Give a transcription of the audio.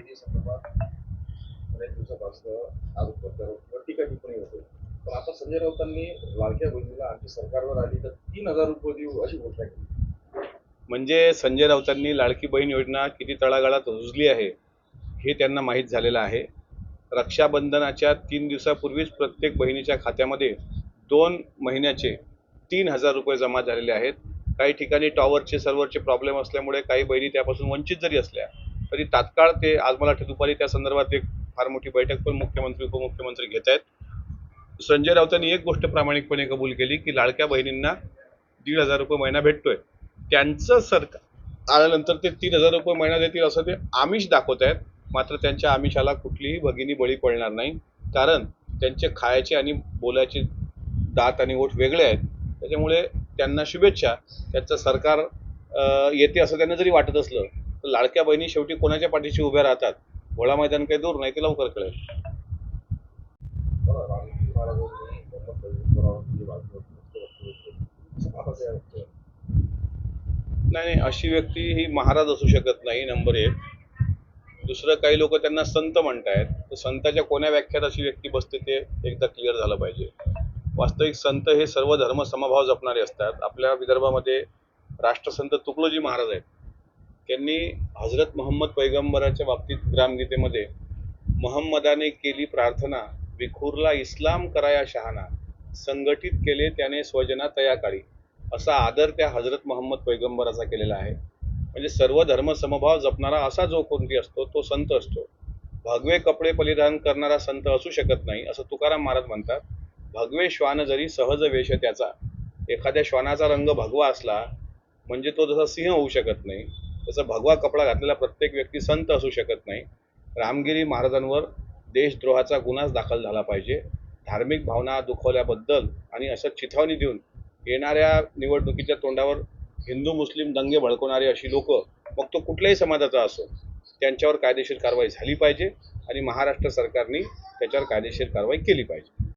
बहिणी संदर्भात अनेक दिवसापासून आरोप प्रत्यारोप टीका टिप्पणी होते. पण आता संजय राऊतांनी लाडक्या बहिणीला आमच्या सरकारवर आली तर तीन हजार रुपये देऊ अशी घोषणा केली. म्हणजे संजय राऊतांनी लाडकी बहीण योजना किती तळागाळात रुजली आहे हे त्यांना माहीत झालेलं आहे. रक्षाबंधनाच्या तीन दिवसापूर्वीच प्रत्येक बहिणीच्या खात्यामध्ये दोन महिन्याचे तीन हजार रुपये जमा झालेले आहेत. काही ठिकाणी टॉवरचे सर्व्हरचे प्रॉब्लेम असल्यामुळे काही बहिणी त्यापासून वंचित जरी असल्या तरी तात्काळ ते आज मला वाटतं दुपारी त्या संदर्भात एक फार मोठी बैठक पण मुख्यमंत्री उपमुख्यमंत्री घेत आहेत. संजय राऊतांनी एक गोष्ट प्रामाणिकपणे कबूल केली की लाडक्या बहिणींना दीड हजार रुपये महिना भेटतोय. त्यांचं सरकार आल्यानंतर ते तीन हजार रुपये महिना देतील असं ते आमिष दाखवत आहेत. मात्र त्यांच्या आमिषाला कुठलीही भगिनी बळी पडणार नाही. कारण त्यांचे खायचे आणि बोलायचे दात आणि ओठ वेगळे आहेत. त्याच्यामुळे त्यांना शुभेच्छा. त्यांचं सरकार येते असं त्यांना जरी वाटत असलं तर लाडक्या बहिणी शेवटी कोणाच्या पाठीशी उभ्या राहतात? भोळा मैदान काही दूर नाही ते लवकर कळेल. नाही नाही अशी व्यक्ती ही महाराज असू शकत नाही नंबर एक. दुसरं काही लोक त्यांना संत म्हणतायत. तर संताच्या कोण्या व्याख्यात अशी व्यक्ती बसते ते एकदा क्लिअर झालं पाहिजे. वास्तविक संत हे सर्व धर्म समभाव जपणारे असतात. आपल्या विदर्भामध्ये राष्ट्रसंत तुकडोजी महाराज आहेत. त्यांनी हजरत मोहम्मद पैगंबराच्या बाबतीत ग्रामगीतेमध्ये मोहम्मदाने केली प्रार्थना विखुरला इस्लाम कराया शहाणा संघटित केले त्याने स्वजना तया काळी असा आदर त्या हजरत मोहम्मद पैगंबराचा केलेला आहे. म्हणजे सर्व धर्म समभाव जपणारा असा जो कोणती असतो तो संत असतो. भगवे कपडे परिधान करणारा संत असू शकत नाही असं तुकाराम महाराज म्हणतात. भगवे श्वान जरी सहज वेश त्याचा एखाद्या श्वानाचा रंग भगवा असला म्हणजे तो जसा सिंह होऊ शकत नाही तसं भगवा कपडा घातलेला प्रत्येक व्यक्ती संत असू शकत नाही. रामगिरी महाराजांवर देशद्रोहाचा गुन्हाच दाखल झाला पाहिजे. धार्मिक भावना दुखवल्याबद्दल आणि असं चिथावणी देऊन येणाऱ्या निवडणुकीच्या तोंडावर हिंदू मुस्लिम दंगे भडकवणारे अशी लोक मग तो कुठल्याही समाजाचा असो त्यांच्यावर कायदेशीर कारवाई झाली पाहिजे आणि महाराष्ट्र सरकारने त्याच्यावर कायदेशीर कारवाई केली पाहिजे.